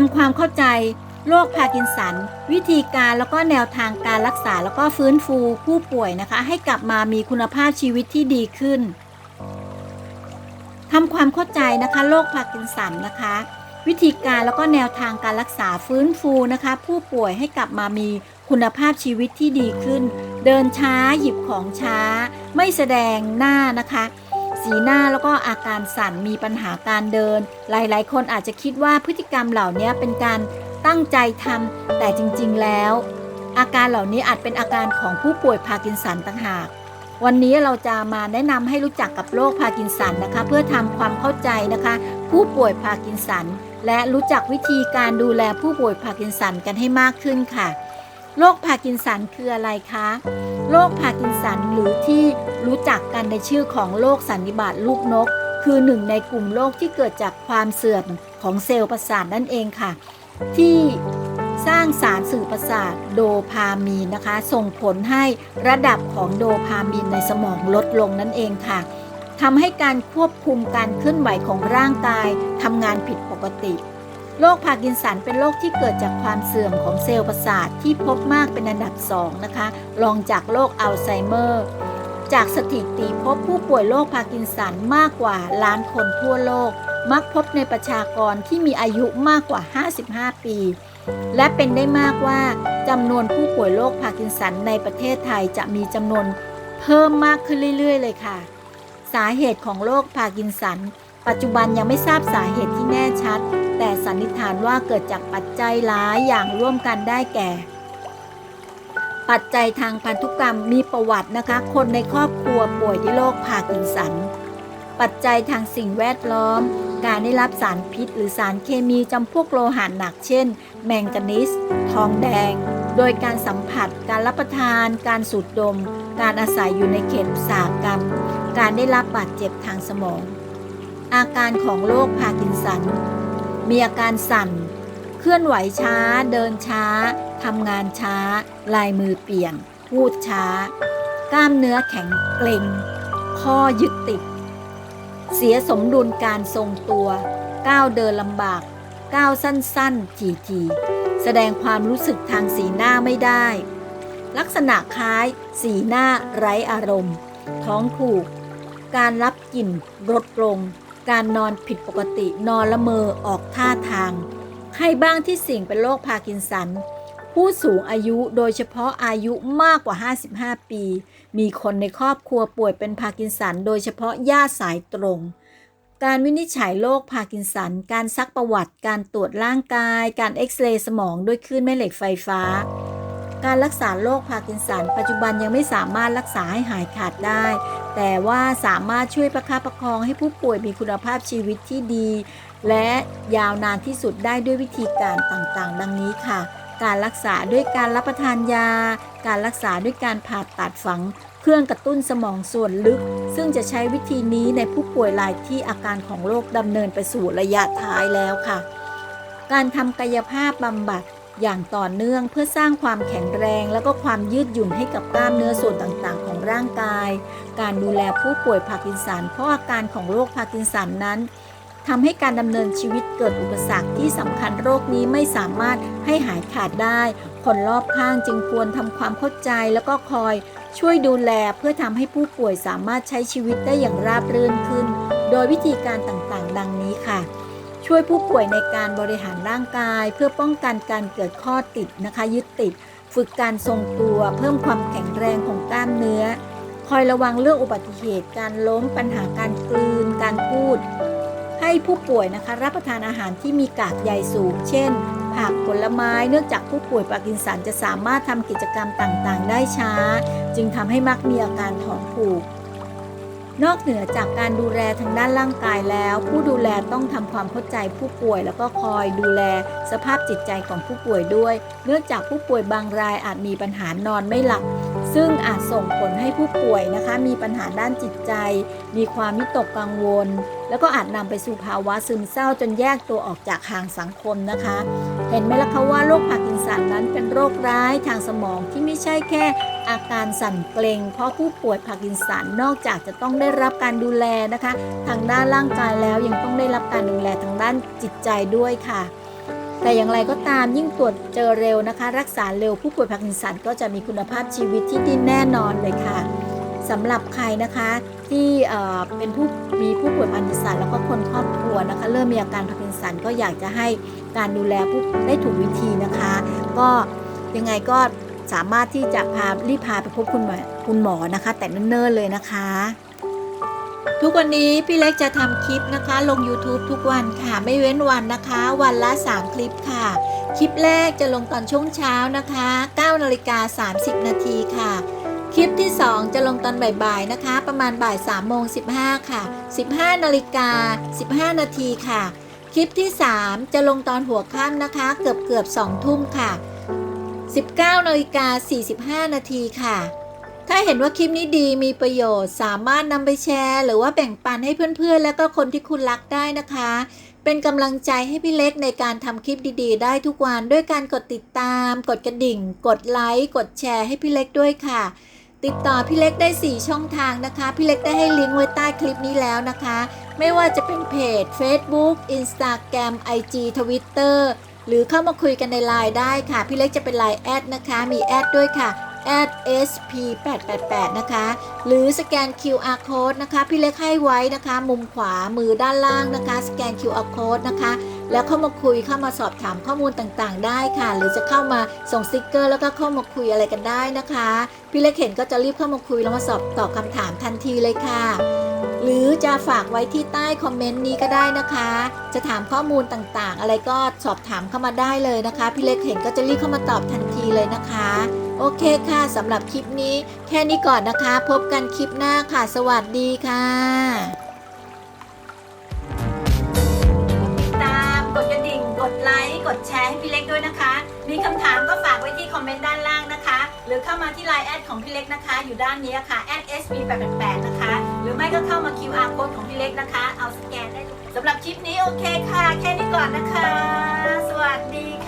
ทำความเข้าใจโรคพาร์กินสัน วิธีการแล้วก็แนวทางการรักษาแล้วก็ฟื้นฟูผู้ป่วยนะคะ ให้กลับมามีคุณภาพชีวิตที่ดีขึ้นทำความเข้าใจนะคะโรคพาร์กินสันนะคะ วิธีการแล้วก็แนวทางการรักษาฟื้นฟูนะคะ ผู้ป่วยให้กลับมามีคุณภาพชีวิตที่ดีขึ้น เดินช้าหยิบของช้า ไม่แสดงหน้านะคะ สีหน้าแล้วก็อาการสั่นมีปัญหาการเดิน หลายๆ คนอาจจะคิดว่าพฤติกรรมเหล่านี้เป็นการตั้งใจทำแต่จริงๆแล้ว อาการเหล่านี้อาจเป็นอาการของผู้ป่วยพาร์กินสันต่างหาก วันนี้เราจะมาแนะนำให้รู้จักกับโรคพาร์กินสันนะคะ เพื่อทำความเข้าใจนะคะ ผู้ป่วยพาร์กินสัน และรู้จักวิธีการดูแลผู้ป่วยพาร์กินสันกันให้มากขึ้นค่ะโรคพาร์กินสันคืออะไรคะ โรคพาร์กินสันหรือที่รู้จักกันในชื่อของโรคสันนิบาตลูกนก คือหนึ่งในกลุ่มโรคที่เกิดจากความเสื่อมของเซลล์ประสาทนั่นเองค่ะ ที่สร้างสารสื่อประสาทโดพามีนนะคะ ส่งผลให้ระดับของโดพามีนในสมองลดลงนั่นเองค่ะทำให้การควบคุมการเคลื่อนไหวของร่างกายทำงานผิดปกติ โรคพาร์กินสันเป็นโรคที่เกิดจากความเสื่อมของเซลล์ประสาทที่พบมากเป็นอันดับ2นะคะ รองจากโรคอัลไซเมอร์ จากสถิติพบผู้ป่วยโรคพาร์กินสันมากกว่าล้านคนทั่วโลก มักพบในประชากรที่มีอายุมากกว่า 55 ปี และเป็นได้มากว่าจำนวนผู้ป่วยโรคพาร์กินสันในประเทศไทยจะมีจำนวนเพิ่มมากขึ้นเรื่อย ๆ เลยค่ะ สาเหตุของโรคพาร์กินสัน ปัจจุบันยังไม่ทราบสาเหตุที่แน่ชัด สันนิษฐานว่าเกิดจากปัจจัยหลายอย่างร่วมกันได้แก่ ปัจจัยทางพันธุกรรมมีประวัตินะคะ คนในครอบครัวป่วยด้วยโรคพาร์กินสัน ปัจจัยทางสิ่งแวดล้อม การได้รับสารพิษ หรือสารเคมีจำพวกโลหะหนักเช่น แมงกานีสทองแดง โดยการสัมผัส การรับประทาน การสูดดม การอาศัยอยู่ในเขตอุตสาหกรรม การได้รับบาดเจ็บทางสมองอาการของโรคพาร์กินสัน มีอาการสั่น เคลื่อนไหวช้า เดินช้าทำงานช้า ลายมือเปลี่ยนพูดช้า กล้ามเนื้อแข็งเกร็งข้อยึดติด เสียสมดุลการทรงตัว ก้าวเดินลำบาก ก้าวสั้นๆ ทีๆ แสดงความรู้สึกทางสีหน้าไม่ได้ ลักษณะคล้ายสีหน้าไร้อารมณ์ ท้องผูก การรับกลิ่นลดลง การนอนผิดปกตินอนละเมอออกท่าทาง ใครบ้างที่เสี่ยงเป็นโรคพาร์กินสัน ผู้สูงอายุโดยเฉพาะอายุมากกว่า 55 ปี มีคนในครอบครัวป่วยเป็นพาร์กินสัน โดยเฉพาะญาติสายตรง การวินิจฉัยโรคพาร์กินสัน การซักประวัติ การตรวจร่างกาย การเอ็กซเรย์สมองด้วยคลื่นแม่เหล็กไฟฟ้า การรักษาโรคพาร์กินสัน ปัจจุบันยังไม่สามารถรักษาให้หายขาดได้ แต่ว่าสามารถช่วยประคับประคองให้ผู้ป่วยมีคุณภาพชีวิตที่ดี และยาวนานที่สุดได้ด้วยวิธีการต่างๆ ดังนี้ค่ะ การรักษาด้วยการรับประทานยา การรักษาด้วยการผ่าตัดฝังเครื่องกระตุ้นสมองส่วนลึก ซึ่งจะใช้วิธีนี้ในผู้ป่วยรายที่อาการของโรคดำเนินไปสู่ระยะท้ายแล้วค่ะ การทำกายภาพบำบัด อย่างต่อเนื่องเพื่อสร้างความแข็งแรง และก็ความยืดหยุ่นให้กับกล้ามเนื้อส่วนต่างๆ ของร่างกาย การดูแลผู้ป่วยพาร์กินสัน เพราะอาการของโรคพาร์กินสันนั้นทำให้การดำเนินชีวิตเกิดอุปสรรคที่สำคัญโรคนี้ไม่สามารถให้หายขาดได้ คนรอบข้างจึงควรทำความเข้าใจแล้วก็คอยช่วยดูแลเพื่อทำให้ผู้ป่วยสามารถใช้ชีวิตได้อย่างราบรื่นขึ้น โดยวิธีการต่างๆ ดังนี้ค่ะ ช่วยผู้ป่วยในการบริหารร่างกาย เพื่อป้องกันการเกิดข้อติดนะคะ ยึดติด ฝึกการทรงตัว เพิ่มความแข็งแรงของกล้ามเนื้อ คอยระวังเรื่องอุบัติเหตุ การล้มปัญหาการกลืน การพูด ให้ผู้ป่วยนะคะรับประทานอาหารที่มีกากใยสูง เช่น ผักผลไม้ เนื่องจากผู้ป่วยปาร์กินสันจะสามารถทำกิจกรรมต่างๆ ได้ช้า จึงทำให้มักมีอาการท้องผูก นอกเหนือจากการดูแลทางด้านร่างกายแล้ว ผู้ดูแลต้องทำความเข้าใจผู้ป่วย แล้วก็คอยดูแลสภาพจิตใจของผู้ป่วยด้วย เนื่องจากผู้ป่วยบางรายอาจมีปัญหานอนไม่หลับซึ่งอาจส่งผลให้ผู้ป่วยนะคะ มีปัญหาด้านจิตใจ มีความวิตกกังวล แล้วก็อาจนำไปสู่ภาวะซึมเศร้าจนแยกตัวออกจากห่างสังคมนะคะ เห็นไหมล่ะคะว่าโรคพาร์กินสันนั้นเป็นโรคร้ายทางสมองที่ไม่ใช่แค่ อาการสั่นเกร็ง เพราะผู้ป่วยพาร์กินสันนอกจากจะต้องได้รับการดูแลนะคะ ทางด้านร่างกายแล้วยังต้องได้รับการดูแลทางด้านจิตใจด้วยค่ะ แต่อย่างไรก็ตามยิ่งตรวจเจอเร็วนะคะ รักษาเร็วผู้ป่วยพาร์กินสันก็จะมีคุณภาพชีวิตที่ดีแน่นอนเลยค่ะสำหรับใครนะคะที่เอ่อเป็นผู้มีผู้ป่วยพาร์กินสันแล้วก็คนครอบครัวนะคะ เริ่มมีอาการพาร์กินสันก็อยากจะให้การดูแลผู้ได้ถูกวิธีนะคะ ก็ยังไงก็ สามารถที่จะพารีบพาไปพบคุณหมอคุณหมอนะคะ แต่เนิ่นๆเลยนะคะ ทุกวันนี้พี่เล็กจะทำคลิปนะคะ ลง YouTube ทุกวันค่ะ ไม่เว้นวันนะคะ วันละ 3 คลิปค่ะ คลิปแรกจะลงตอนช่วงเช้านะคะ9นาฬิกา30 นาทีค่ะคลิปที่ 2 จะลงตอนบ่ายๆนะคะ ประมาณบ่าย3โมง15 ค่ะ 15นาฬิกา15 นาทีค่ะ คลิปที่ 3 จะลงตอนหัวค่ำนะคะ เกือบเกือบ2ทุ่มค่ะ 19นาฬิกา45 นาทีค่ะ ถ้าเห็นว่าคลิปนี้ดีมีประโยชน์ สามารถนำไปแชร์ หรือว่าแบ่งปันให้เพื่อนๆ และก็คนที่คุณรักได้นะคะ เป็นกำลังใจให้พี่เล็กในการทำคลิปดีๆ ได้ทุกวันด้วยการกดติดตาม กดกระดิ่ง กดไลค์ กดแชร์ให้พี่เล็กด้วยค่ะ ติดต่อพี่เล็กได้ 4 ช่องทางนะคะ พี่เล็กได้ให้ลิงก์ไว้ใต้คลิปนี้แล้วนะคะ ไม่ว่าจะเป็นเพจ Facebook Instagram IG Twitter หรือเข้ามาคุยกันในไลน์ได้ค่ะ พี่เล็กจะเป็นไลน์แอดนะคะ มีแอดด้วยค่ะ sp888 นะคะ หรือสแกน QR code นะคะ พี่เล็กให้ไว้นะคะ มุมขวามือด้านล่างนะคะ สแกน QR code นะคะ แล้วเข้ามาคุยเข้ามาสอบถามข้อมูลต่างๆ ได้ค่ะ หรือจะเข้ามาส่งสติกเกอร์แล้วก็เข้ามาคุยอะไรกันได้นะคะ พี่เล็กเห็นก็จะรีบเข้ามาคุยแล้วมาสอบตอบคำถามทันทีเลยค่ะ หรือจะฝากไว้ที่ใต้คอมเมนต์นี้ก็ได้นะคะ จะถามข้อมูลต่างๆ อะไรก็สอบถามเข้ามาได้เลยนะคะ พี่เล็กเห็นก็จะรีบเข้ามาตอบทันทีเลยนะคะ โอเคค่ะสำหรับคลิปนี้ แค่นี้ก่อนนะคะ พบกันคลิปหน้าค่ะ สวัสดีค่ะติดตามกดกระดิ่ง กดไลค์ กดแชร์ให้พี่เล็กด้วยนะคะ มีคำถามก็ฝากไว้ที่คอมเมนต์ด้านล่าง หรือเข้ามาที่ไลน์แอดของพี่เล็กนะคะ อยู่ด้านนี้ค่ะ @sb888 นะคะ หรือไม่ก็เข้ามา QR code ของพี่เล็กนะคะ เอาสแกนได้สำหรับคลิปนี้โอเคค่ะ แค่นี้ก่อนนะคะ สวัสดีค่ะ